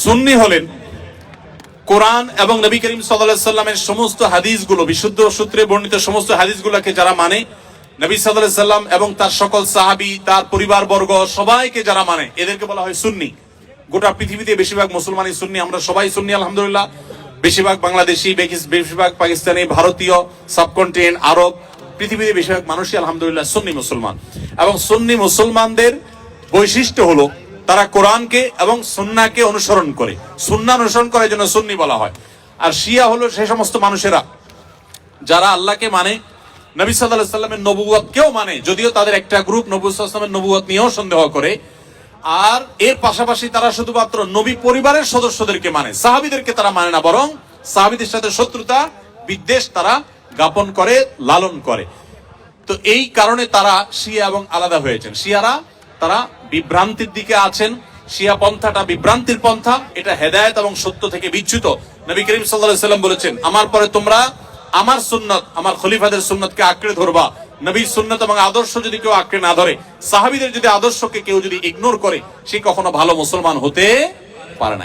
সুন্নি হলেন। কোরআন এবং নবী করিম সাল্লামের সমস্ত হাদিসগুলো, বিশুদ্ধ সূত্রে বর্ণিত সমস্ত হাদিসগুলোকে যারা মানে নবী সাল্লাল্লাহু সাল্লাম এবং তার সকল সাহাবী, তার পরিবার বর্গ সবাইকে যারা মানে এদেরকে বলা হয় সুন্নি। গোটা পৃথিবীতে বেশিরভাগ মুসলমানই সুন্নি, আমরা সবাই সুন্নি, আলহামদুলিল্লাহ। বেশিরভাগ বাংলাদেশি বেশিরভাগ পাকিস্তানি, ভারতীয়, সাবকন্টিনেন্ট, আরব, পৃথিবীতে বেশিরভাগ মানুষই আলহামদুলিল্লাহ সুন্নি মুসলমান। এবং সুন্নি মুসলমানদের বৈশিষ্ট্য হলো তারা কোরআনকে এবং সুন্নাকে অনুসরণ করে। সুন্না অনুসরণ করার জন্য সুন্নি বলা হয়। আর শিয়া হলো সেই সমস্ত মানুষেরা, যারা আল্লাহকে মানে নবী সাল্লাহ সাল্লামের নবুয়তকেও মানে যদিও তাদের একটা গ্রুপ নবী সাল্লামের নিয়েও সন্দেহ করে। আর এর পাশাপাশি তারা শুধুমাত্র নবী পরিবারের সদস্যদেরকে মানে সাহাবিদেরকে তারা মানে না, বরং সাহাবিদের সাথে শত্রুতা, বিদ্বেষ তারা জ্ঞাপন করে, লালন করে। তো এই কারণে তারা শিয়া এবং আলাদা হয়েছেন। শিয়ারা তারা বিভ্রান্তির দিকে আছেন। শিয়া পন্থাটা বিভ্রান্তির পন্থা, এটা হেদায়ত এবং সত্য থেকে বিচ্যুত। নবী করিম সাল্লাম বলেছেন, আমার পরে তোমরা আমার সুন্নত, আমার খলিফাদের সুন্নতকে আঁকড়ে ধরবা। নবীর সুন্নত এবং আদর্শ যদি কেউ আঁকড়ে না ধরে, সাহাবিদের যদি আদর্শকে কেউ যদি ইগনোর করে, সে কখনো ভালো মুসলমান হতে পারে না।